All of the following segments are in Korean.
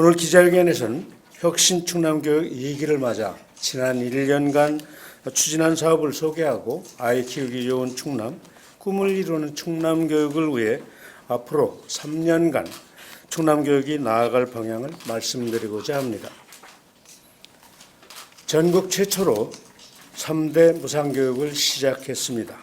오늘 기자회견에서는 혁신 충남교육 2기를 맞아 지난 1년간 추진한 사업을 소개하고 아이 키우기 좋은 충남, 꿈을 이루는 충남 교육을 위해 앞으로 3년간 충남 교육이 나아갈 방향을 말씀드리고자 합니다. 전국 최초로 3대 무상교육을 시작했습니다.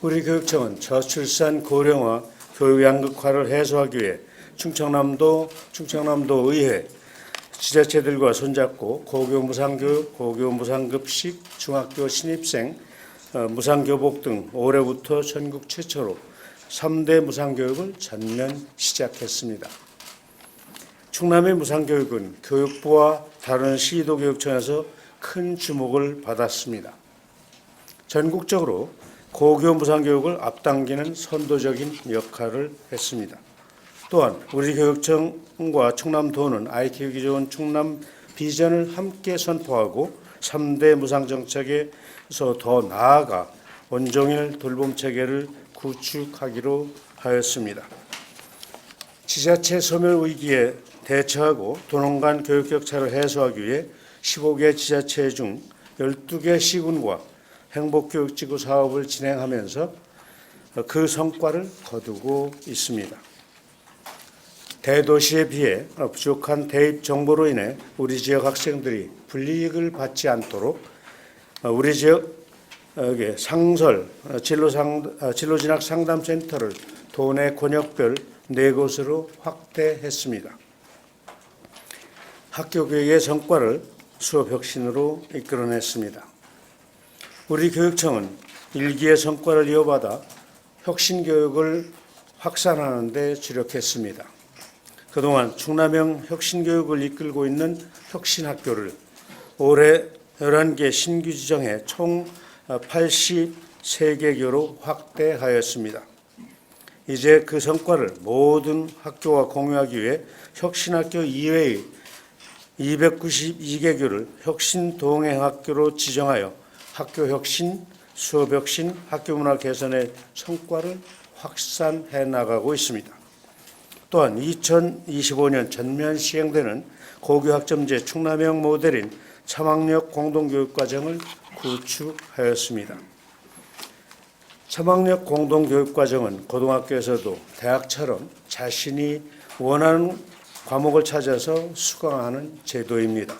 우리 교육청은 저출산 고령화 교육 양극화를 해소하기 위해 충청남도 충청남도 의회 지자체들과 손잡고 고교 무상교육, 고교 무상급식, 중학교 신입생 어, 무상교복 등 올해부터 전국 최초로 3대 무상교육을 전면 시작했습니다. 충남의 무상교육은 교육부와 다른 시도교육청에서 큰 주목을 받았습니다. 전국적으로 고교 무상교육을 앞당기는 선도적인 역할을 했습니다. 또한 우리 교육청과 충남도는 좋은 충남 비전을 함께 선포하고 3대 무상정책에서 더 나아가 온종일 돌봄 체계를 구축하기로 하였습니다. 지자체 소멸 위기에 대처하고 도농 간 교육 격차를 해소하기 위해 15개 지자체 중 12개 시군과 행복교육지구 사업을 진행하면서 그 성과를 거두고 있습니다. 대도시에 비해 부족한 대입 정보로 인해 우리 지역 학생들이 불이익을 받지 않도록 우리 지역에 상설 진로 상 진로 진학 상담 센터를 도내 권역별 네 곳으로 확대했습니다. 학교 교육의 성과를 수업 혁신으로 이끌어냈습니다. 우리 교육청은 일기의 성과를 이어받아 혁신 교육을 확산하는 데 주력했습니다. 그동안 충남형 혁신 교육을 이끌고 있는 혁신 학교를 올해 11개 신규 지정해 총 83개교로 확대하였습니다. 이제 그 성과를 모든 학교와 공유하기 위해 혁신학교 이외의 292개 교를 혁신 동행 학교로 지정하여 학교 혁신, 수업 혁신, 학교 문화 개선의 성과를 확산해 나가고 있습니다. 또한 2025년 전면 시행되는 고교 학점제 충남형 모델인 참학력 공동교육과정을 구축하였습니다. 참학력 공동교육과정은 고등학교에서도 대학처럼 자신이 원하는 과목을 찾아서 수강하는 제도입니다.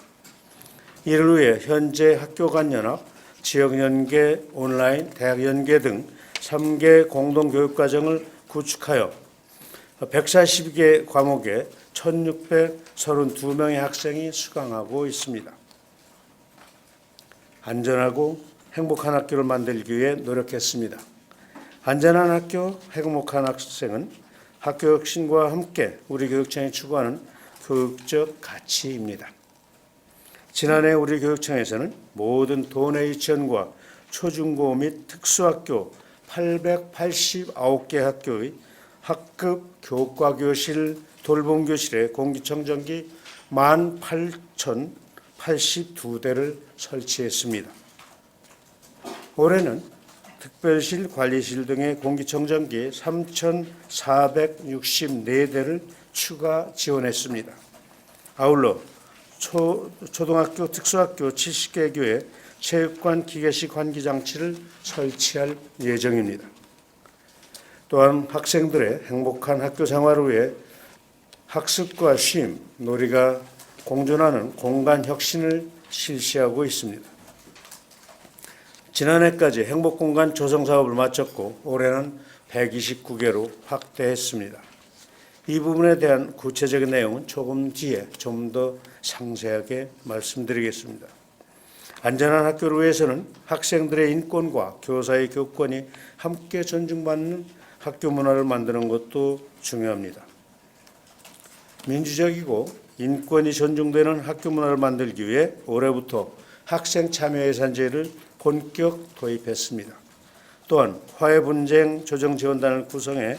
이를 위해 현재 학교 간 연합, 지역 연계, 온라인, 대학 연계 등 3개 공동교육과정을 구축하여 140개 과목에 1,632명의 학생이 수강하고 있습니다. 안전하고 행복한 학교를 만들기 위해 노력했습니다. 안전한 학교, 행복한 학생은 학교 혁신과 함께 우리 교육청이 추구하는 교육적 가치입니다. 지난해 우리 교육청에서는 모든 도내 유치원과 초중고 및 특수학교 889개 학교의 학급 교과 교실, 돌봄 교실에 공기청정기 18,082대를 설치했습니다. 올해는 특별실, 관리실 등의 공기청정기 3,464대를 추가 지원했습니다. 아울러 초, 초등학교, 특수학교 70개 교에 체육관 기계식 환기 장치를 설치할 예정입니다. 또한 학생들의 행복한 학교 생활을 위해 학습과 쉼, 놀이가 공존하는 공간 혁신을 실시하고 있습니다. 지난해까지 행복공간 조성 사업을 마쳤고 올해는 129개로 확대했습니다. 이 부분에 대한 구체적인 내용은 조금 뒤에 좀 더 상세하게 말씀드리겠습니다. 안전한 학교를 위해서는 학생들의 인권과 교사의 교권이 함께 존중받는 학교 문화를 만드는 것도 중요합니다. 민주적이고 인권이 존중되는 학교 문화를 만들기 위해 올해부터 학생 참여 예산제를 본격 도입했습니다. 또한 화해 분쟁 조정 지원단을 구성해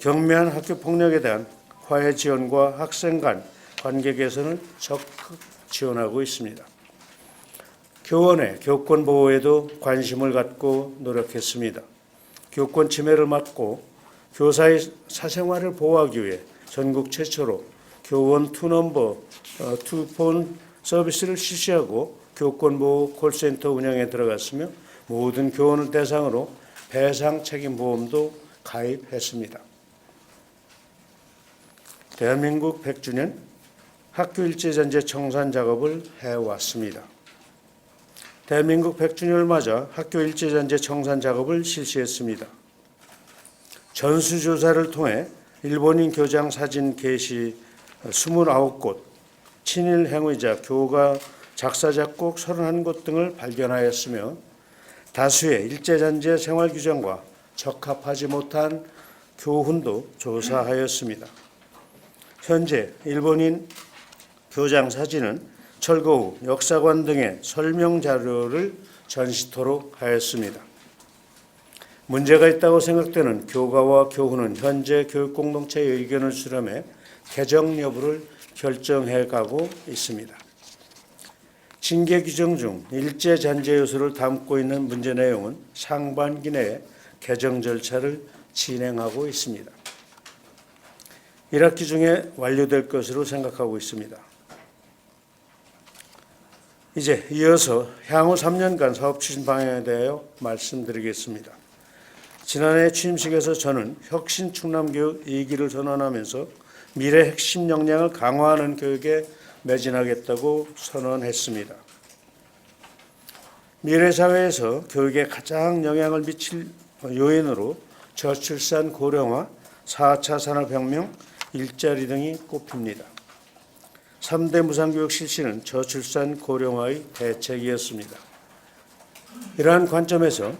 경미한 학교 폭력에 대한 화해 지원과 학생 간 관계 개선을 적극 지원하고 있습니다. 교원의 교권 보호에도 관심을 갖고 노력했습니다. 교권 침해를 막고 교사의 사생활을 보호하기 위해 전국 최초로 교원 투넘버 어, 투폰 서비스를 실시하고 교권보호 콜센터 운영에 들어갔으며 모든 교원을 대상으로 배상 책임 보험도 가입했습니다. 대한민국 100주년 학교 일제전제 청산 작업을 해왔습니다. 대한민국 100주년을 맞아 학교 일제전제 청산 작업을 실시했습니다. 전수조사를 통해 일본인 교장 사진 게시 29곳, 친일 행위자 교가 작사 작곡 31곳 등을 발견하였으며 다수의 일제전제 생활 규정과 적합하지 못한 교훈도 조사하였습니다. 현재 일본인 교장 사진은 철거 후 역사관 등의 설명 자료를 전시토록 하였습니다. 문제가 있다고 생각되는 교가와 교훈은 현재 교육 공동체의 의견을 수렴해 개정 여부를 결정해 가고 있습니다. 징계 규정 중 일제 잔재 요소를 담고 있는 문제 내용은 상반기 내에 개정 절차를 진행하고 있습니다. 1학기 중에 완료될 것으로 생각하고 있습니다. 이제 이어서 향후 3년간 사업 추진 방향에 대하여 말씀드리겠습니다. 지난해 취임식에서 저는 혁신 충남교육 2기를 선언하면서 미래 핵심 역량을 강화하는 교육에 매진하겠다고 선언했습니다. 미래 사회에서 교육에 가장 영향을 미칠 요인으로 저출산 고령화, 4차 산업혁명, 일자리 등이 꼽힙니다. 3대 무상교육 실시는 저출산 고령화의 대책이었습니다. 이러한 관점에서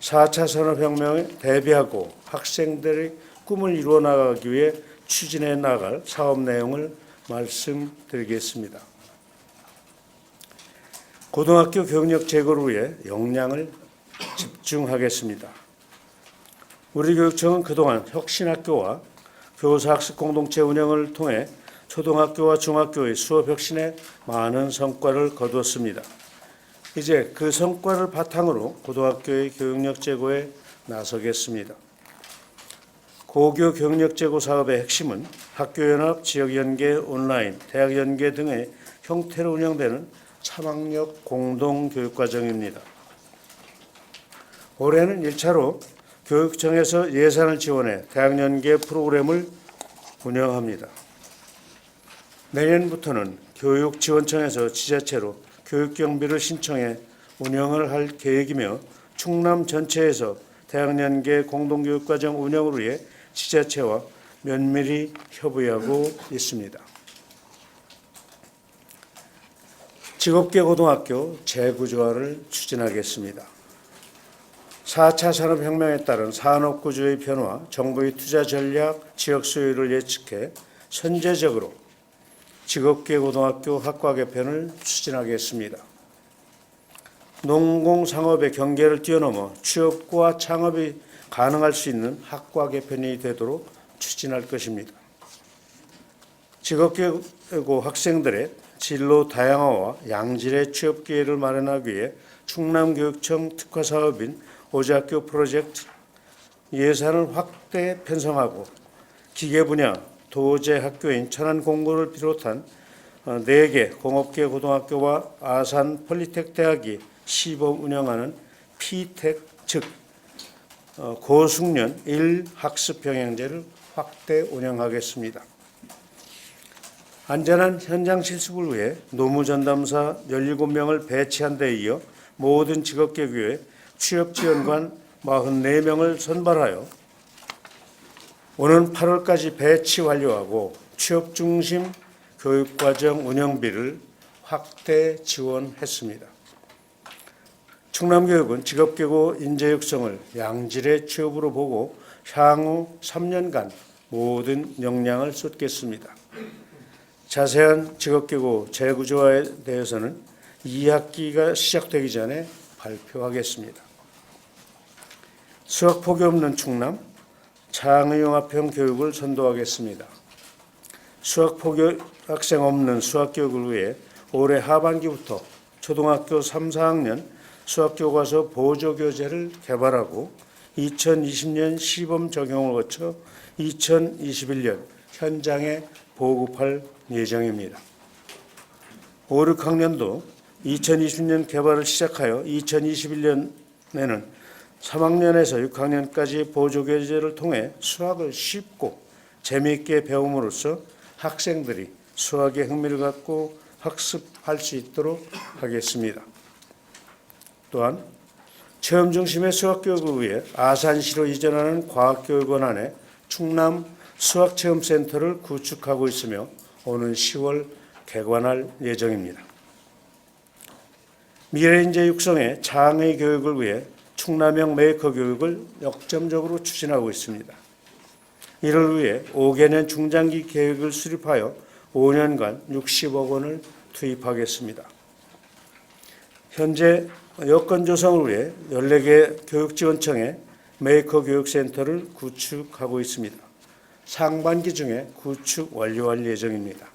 4차 산업혁명에 대비하고 학생들의 꿈을 이루어 나가기 위해 추진해 나갈 사업 내용을 말씀드리겠습니다. 고등학교 교육력 제고를 위해 역량을 집중하겠습니다. 우리 교육청은 그동안 혁신학교와 교사학습 공동체 운영을 통해 초등학교와 중학교의 수업 혁신에 많은 성과를 거두었습니다. 이제 그 성과를 바탕으로 고등학교의 교육력 제고에 나서겠습니다. 고교 교육력 제고 사업의 핵심은 학교연합, 지역연계, 온라인, 대학연계 등의 형태로 운영되는 참학력 공동교육과정입니다. 올해는 1차로 교육청에서 예산을 지원해 대학연계 프로그램을 운영합니다. 내년부터는 교육지원청에서 지자체로 교육 경비를 신청해 운영을 할 계획이며 충남 전체에서 대학연계 공동교육과정 운영을 위해 지자체와 면밀히 협의하고 있습니다. 직업계 고등학교 재구조화를 추진하겠습니다. 4차 산업혁명에 따른 산업구조의 변화, 정부의 투자 전략, 지역 수요를 예측해 선제적으로 직업계 고등학교 학과 개편을 추진하겠습니다. 농공상업의 경계를 뛰어넘어 취업과 창업이 가능할 수 있는 학과 개편이 되도록 추진할 것입니다. 직업계고 학생들의 진로 다양화와 양질의 취업 기회를 마련하기 위해 충남교육청 특화 사업인 오작교 프로젝트 예산을 확대 편성하고 기계 분야 도제 학교인 천안 공고를 비롯한 4개 공업계 고등학교와 아산 폴리텍 대학이 시범 운영하는 피텍 즉 어, 고숙련 1학습 병행제를 확대 운영하겠습니다. 안전한 현장 실습을 위해 노무전담사 17명을 배치한 데 이어 모든 직업계 교에 취업지원관 44명을 선발하여 오는 8월까지 배치 완료하고 취업 중심 교육과정 운영비를 확대 지원했습니다. 충남교육은 직업계고 인재 육성을 양질의 취업으로 보고 향후 3년간 모든 역량을 쏟겠습니다. 자세한 직업계고 재구조화에 대해서는 2학기가 시작되기 전에 발표하겠습니다. 수학 포기 없는 충남 창의융합형 교육을 선도하겠습니다. 수학 포기 학생 없는 수학 교육을 위해 올해 하반기부터 초등학교 3, 4학년 수학 교과서 보조 교재를 개발하고 2020년 시범 적용을 거쳐 2021년 현장에 보급할 예정입니다. 5, 6학년도 2020년 개발을 시작하여 2021년에는 3학년에서 6학년까지 보조교재를 통해 수학을 쉽고 재미있게 배움으로써 학생들이 수학에 흥미를 갖고 학습할 수 있도록 하겠습니다. 또한 체험 중심의 수학 교육을 위해 아산시로 이전하는 과학교육원 안에 충남 수학체험센터를 구축하고 있으며 오는 10월 개관할 예정입니다. 미래인재 육성의 장의 교육을 위해 충남형 메이커 교육을 역점적으로 추진하고 있습니다. 이를 위해 5개년 중장기 계획을 수립하여 5년간 60억 원을 투입하겠습니다. 현재 여건 조성을 위해 14개 교육지원청에 메이커 교육센터를 구축하고 있습니다. 상반기 중에 구축 완료할 예정입니다.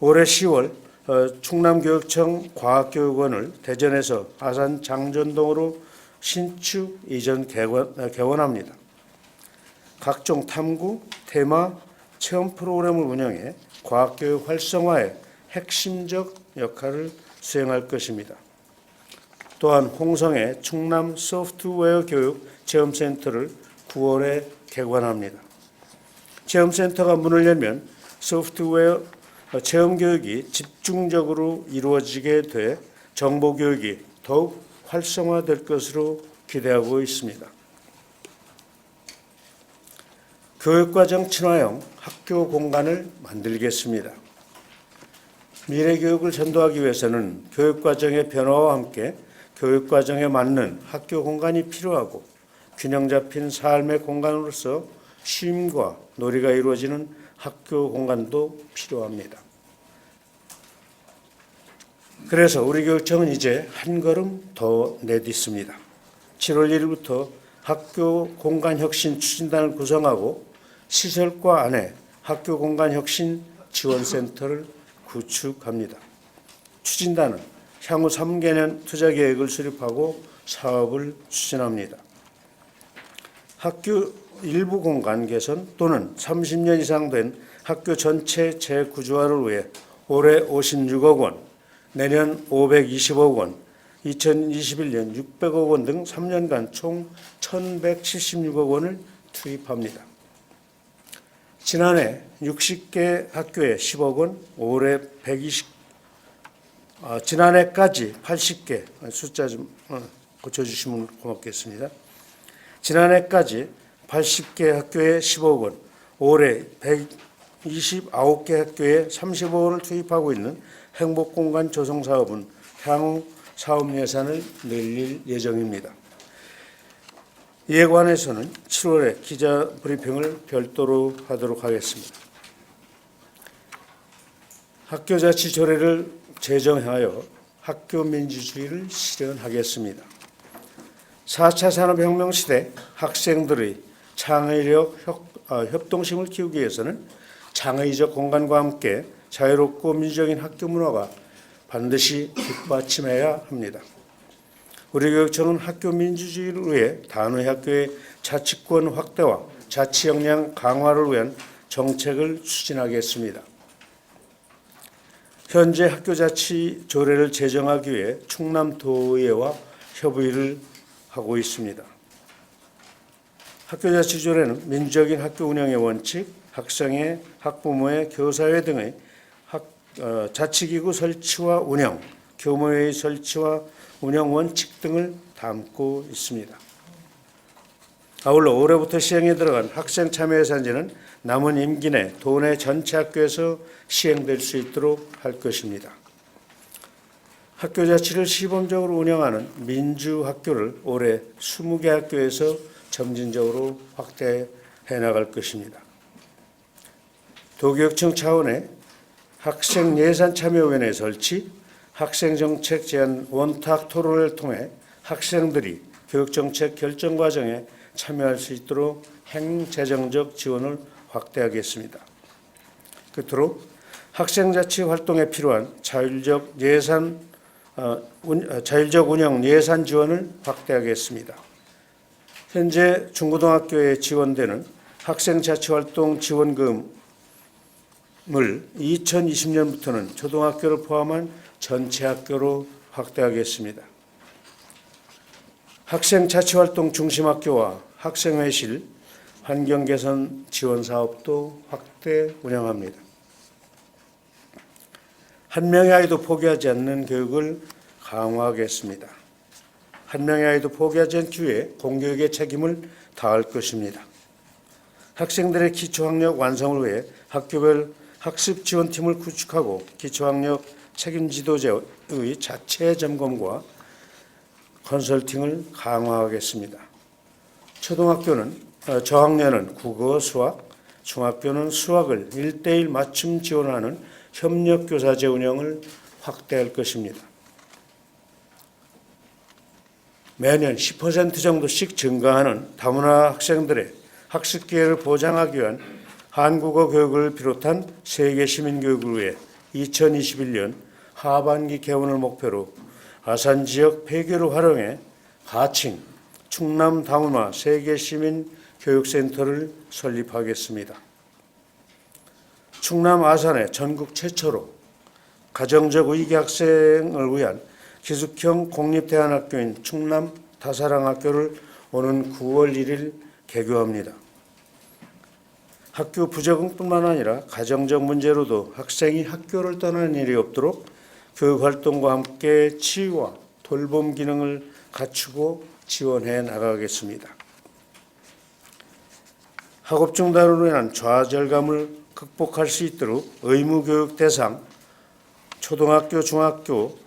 올해 10월 어, 충남교육청 과학교육원을 대전에서 아산 장전동으로 신축 이전 개원, 어, 개원합니다. 각종 탐구, 테마, 체험 프로그램을 운영해 과학교육 활성화에 핵심적 역할을 수행할 것입니다. 또한 홍성의 충남 소프트웨어 교육 체험센터를 9월에 개관합니다. 체험센터가 문을 열면 소프트웨어 체험 교육이 집중적으로 이루어지게 돼 정보 교육이 더욱 활성화될 것으로 기대하고 있습니다. 교육과정 친화형 학교 공간을 만들겠습니다. 미래 교육을 전도하기 위해서는 교육과정의 변화와 함께 교육과정에 맞는 학교 공간이 필요하고 균형 잡힌 삶의 공간으로서 쉼과 놀이가 이루어지는 학교 공간도 필요합니다. 그래서 우리 교육청은 이제 한 걸음 더 내딛습니다. 7월 1일부터 학교 공간 혁신 추진단을 구성하고 시설과 안에 학교 공간 혁신 지원센터를 구축합니다. 추진단은 향후 3개년 투자 계획을 수립하고 사업을 추진합니다. 학교 일부 공간 개선 또는 30년 이상 된 학교 전체 재구조화를 위해 올해 56억 원, 내년 520억 원, 2021년 600억 원 등 3년간 총 1,176억 원을 투입합니다. 지난해 60개 학교에 10억 원, 올해 120 아, 지난해까지 80개 숫자 좀 어, 고쳐주시면 고맙겠습니다. 지난해까지 80개 학교에 10억 원, 올해 129개 학교에 30억 원을 투입하고 있는 행복공간 조성 사업은 향후 사업 예산을 늘릴 예정입니다. 이에 관해서는 7월에 기자 브리핑을 별도로 하도록 하겠습니다. 학교자치 조례를 제정하여 학교 민주주의를 실현하겠습니다. 4차 산업혁명 시대 학생들의 창의력, 협, 어, 협동심을 키우기 위해서는 창의적 공간과 함께 자유롭고 민주적인 학교 문화가 반드시 뒷받침해야 합니다. 우리 교육청은 학교 민주주의를 위해 단위 학교의 자치권 확대와 자치 역량 강화를 위한 정책을 추진하겠습니다. 현재 학교 자치 조례를 제정하기 위해 충남도의회와 협의를 하고 있습니다. 학교 자치 조례는 민주적인 학교 운영의 원칙, 학생의 학부모의 교사회 등의 자치기구 설치와 운영, 교모의 설치와 운영 원칙 등을 담고 있습니다. 아울러 올해부터 시행에 들어간 학생 참여 예산제는 남은 임기 내 도내 전체 학교에서 시행될 수 있도록 할 것입니다. 학교 자치를 시범적으로 운영하는 민주학교를 올해 20개 학교에서 점진적으로 확대해 나갈 것입니다. 도교육청 차원의 학생 예산 참여위원회 설치, 학생 정책 제안 원탁 토론을 통해 학생들이 교육 정책 결정 과정에 참여할 수 있도록 행재정적 지원을 확대하겠습니다. 끝으로 학생 자치 활동에 필요한 자율적 예산 어, 운, 어, 자율적 운영 예산 지원을 확대하겠습니다. 현재 중고등학교에 지원되는 학생 자치 활동 지원금 을 2020년부터는 초등학교를 포함한 전체 학교로 확대하겠습니다. 학생 자치활동 중심학교와 학생회실 환경개선 지원 사업도 확대 운영합니다. 한 명의 아이도 포기하지 않는 교육을 강화하겠습니다. 한 명의 아이도 포기하지 않기 위해 공교육의 책임을 다할 것입니다. 학생들의 기초학력 완성을 위해 학교별 학습 지원팀을 구축하고 기초학력 책임 지도자의 자체 점검과 컨설팅을 강화하겠습니다. 초등학교는 어, 저학년은 국어, 수학, 중학교는 수학을 1대1 맞춤 지원하는 협력 교사제 운영을 확대할 것입니다. 매년 10% 정도씩 증가하는 다문화 학생들의 학습 기회를 보장하기 위한 한국어 교육을 비롯한 세계 시민 교육을 위해 2021년 하반기 개원을 목표로 아산 지역 폐교를 활용해 가칭 충남 다문화 세계 시민 교육센터를 설립하겠습니다. 충남 아산에 전국 최초로 가정적 위기 학생을 위한 기숙형 공립대안학교인 충남 다사랑학교를 오는 9월 1일 개교합니다. 학교 부적응뿐만 아니라 가정적 문제로도 학생이 학교를 떠나는 일이 없도록 교육 활동과 함께 치유와 돌봄 기능을 갖추고 지원해 나가겠습니다. 학업 중단으로 인한 좌절감을 극복할 수 있도록 의무 교육 대상 초등학교, 중학교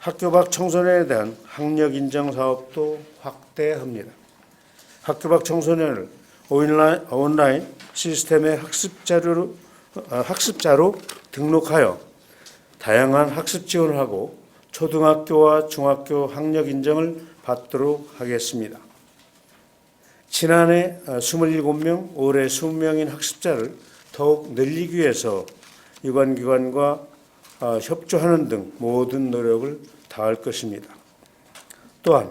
학교 밖 청소년에 대한 학력 인정 사업도 확대합니다. 학교 밖 청소년을 온라인, 온라인 시스템의 학습 자료로 아, 학습자로 등록하여 다양한 학습 지원을 하고 초등학교와 중학교 학력 인정을 받도록 하겠습니다. 지난해 27명, 올해 20명인 학습자를 더욱 늘리기 위해서 유관기관과 아, 협조하는 등 모든 노력을 다할 것입니다. 또한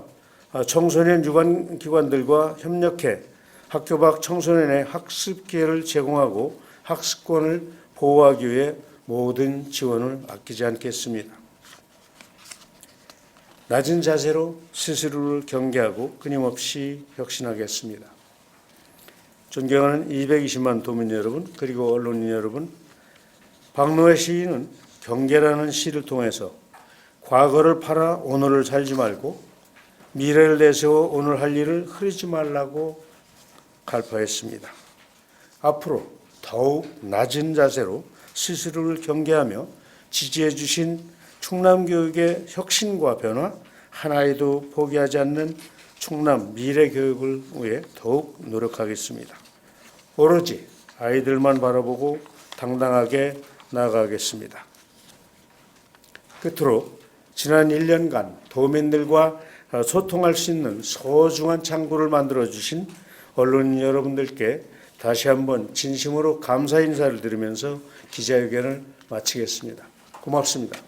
아, 청소년 유관기관들과 협력해 학교 밖 청소년의 학습 기회를 제공하고 학습권을 보호하기 위해 모든 지원을 아끼지 않겠습니다. 낮은 자세로 스스로를 경계하고 끊임없이 혁신하겠습니다. 존경하는 220만 도민 여러분 그리고 언론인 여러분 박노해 시인은 경계라는 시를 통해서 과거를 팔아 오늘을 살지 말고 미래를 내세워 오늘 할 일을 흐리지 말라고 갈파했습니다. 앞으로 더욱 낮은 자세로 스스로를 경계하며 지지해 주신 충남 교육의 혁신과 변화, 하나에도 포기하지 않는 충남 미래 교육을 위해 더욱 노력하겠습니다. 오로지 아이들만 바라보고 당당하게 나아가겠습니다. 끝으로 지난 1년간 도민들과 소통할 수 있는 소중한 창구를 만들어 주신 언론인 여러분들께 다시 한번 진심으로 감사 인사를 드리면서 기자회견을 마치겠습니다. 고맙습니다.